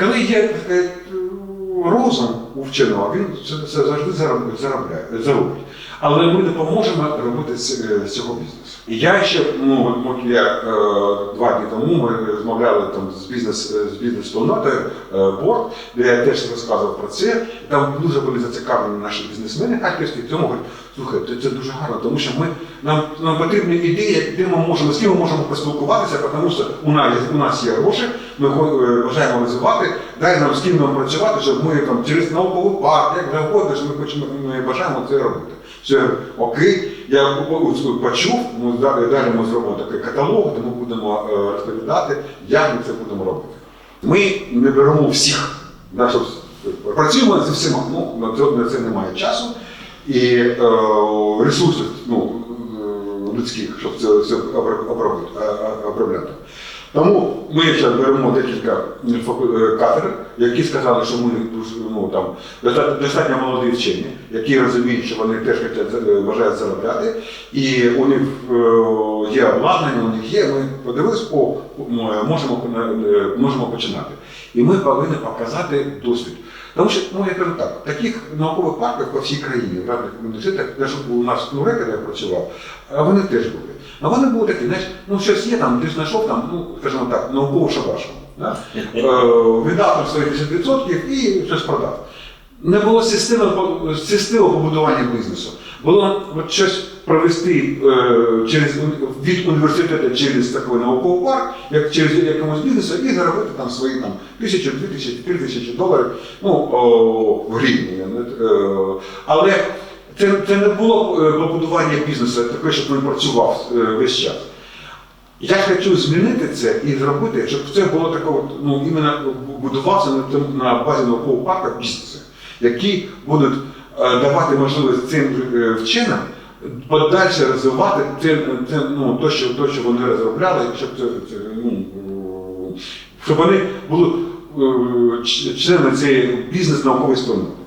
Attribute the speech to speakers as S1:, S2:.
S1: Коли є так розум вченого, він це, завжди заробляє, заробить. Але ми не поможемо робити з, е, цього бізнесу. І я ще, ну, я е, два дні тому ми розмовляли там з бізнес з бізнес-спільнотою е, борт, де я теж розказував про це. Там дуже були зацікавлені наші бізнесмени харківські. Тому говорять, слухай, це, дуже гарно, тому що ми нам, нам потрібні ідеї, де ми можемо з ким ми можемо поспілкуватися, тому що у нас у нас є гроші, ми е, бажаємо розвивати, дай нам з ким нам працювати, щоб ми там через науковий парк, як завгодно, що ми хочемо, ми бажаємо це робити. Все окей, я почув, ну далі, ми зробимо такий каталог, де ми будемо е, розповідати, як ми це будемо робити. Ми не беремо всіх, да, працюємо зі всіма, ну на це, на це немає часу і е, ресурсів ну, е, людських, щоб це все е, обробляти. Тому ми ще беремо декілька е, кафедр, які сказали, що ми ну, там, достатньо молоді вчені, які розуміють, що вони теж е, бажають заробляти, і у них е, є обладнання, у них є. Ми подивилися, о, можемо, можемо починати. І ми повинні показати досвід. Тому що, ну я кажу так, таких наукових парків по всій країні, в разних університетах, навіть у нас в Нурека, де я працював, вони теж були. А вони були такі, знаєш, ну щось є там, ти знайшов там, ну, скажімо так, наукову шабашку. Да? Е, віддав там своїх 10% і щось продав. Не було системи, по- побудування бізнесу. Було от щось провести е, через від університету через такий науковий парк, як через якомусь бізнесу, і заробити там свої там тисячу, дві тисячі, три тисячі доларів, ну о, в гривні. Е, але це, це не було е, побудування бізнесу таке, щоб він працював е, весь час. Я хочу змінити це і зробити, щоб це було таке, ну, іменно будувався на, на базі наукового парку бізнеси, які будуть е, давати можливість цим вчинам подальше розвивати це, те, ну, то, що, то, що вони розробляли, щоб це, це ну, е, щоб вони були е, членами цієї бізнес-наукової спільноти.